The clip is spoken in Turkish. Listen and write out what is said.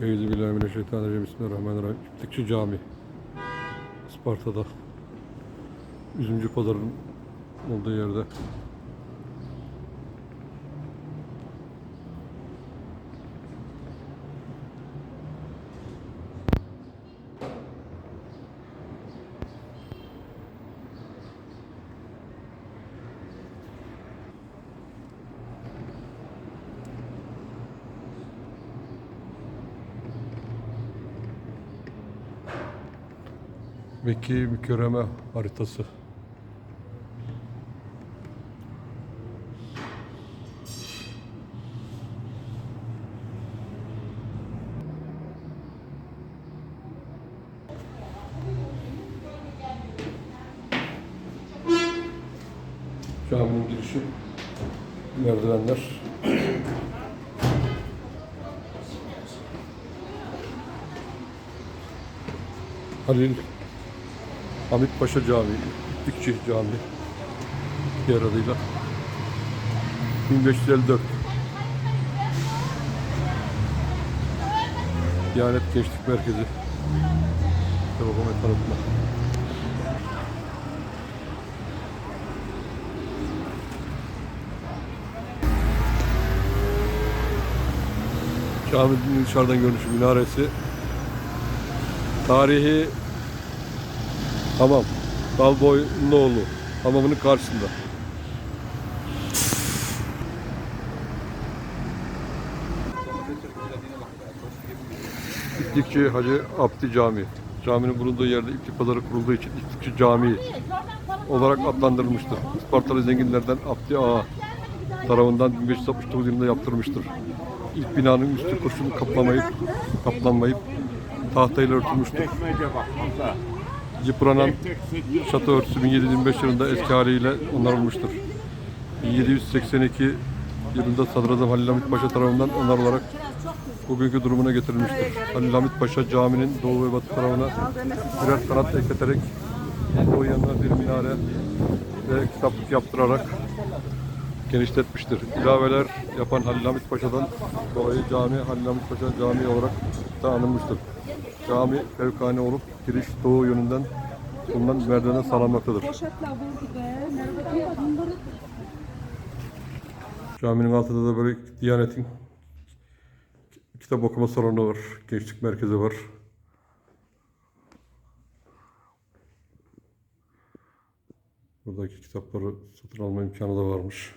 Euzubillahimineşşeytanirracim. Bismillahirrahmanirrahim. İplikçi Cami. Isparta'da. Üzümcü pazarın olduğu yerde. Mekke mükerreme haritası. Caminin girişi merdivenler. Halil Hamit Paşa Camii, İplikçi Camii diğer adıyla. 1554 Diyanet Gençlik Merkezi. Telefon ve tanıtma. Caminin dışarıdan görünüşü minaresi. Tarihi Tamam. Dalboyluoğlu. Hamamının karşısında. İplikçi Hacı Abdi Camii. Caminin bulunduğu yerde İplik Pazarı kurulduğu için İplikçi Camii olarak adlandırılmıştır. Ispartalı zenginlerden Abdi Ağa tarafından 1569 yılında yaptırmıştır. İlk binanın üstü kurşun kaplamayıp kaplanmayıp tahtayla örtülmüştür. Yıpranan. Şato örtüsü 1725 yılında eski haliyle onarılmıştır. 1782 yılında Sadrazam Halil Hamit Paşa tarafından onarılarak bugünkü durumuna getirilmiştir. Halil Hamit Paşa caminin doğu ve batı tarafına birer kanat ekleterek doğu yanına bir minare ve kitaplık yaptırarak genişletmiştir. İlaveler yapan Halil Hamit Paşa'dan dolayı cami Halil Hamit Paşa Camii olarak da anılmıştır. Cami fevkane olup giriş doğu yönünden bulunan merdivene sağlanmaktadır. Caminin altında da böyle Diyanet'in kitap okuma salonu var. Gençlik merkezi var. Buradaki kitapları satın alma imkanı da varmış.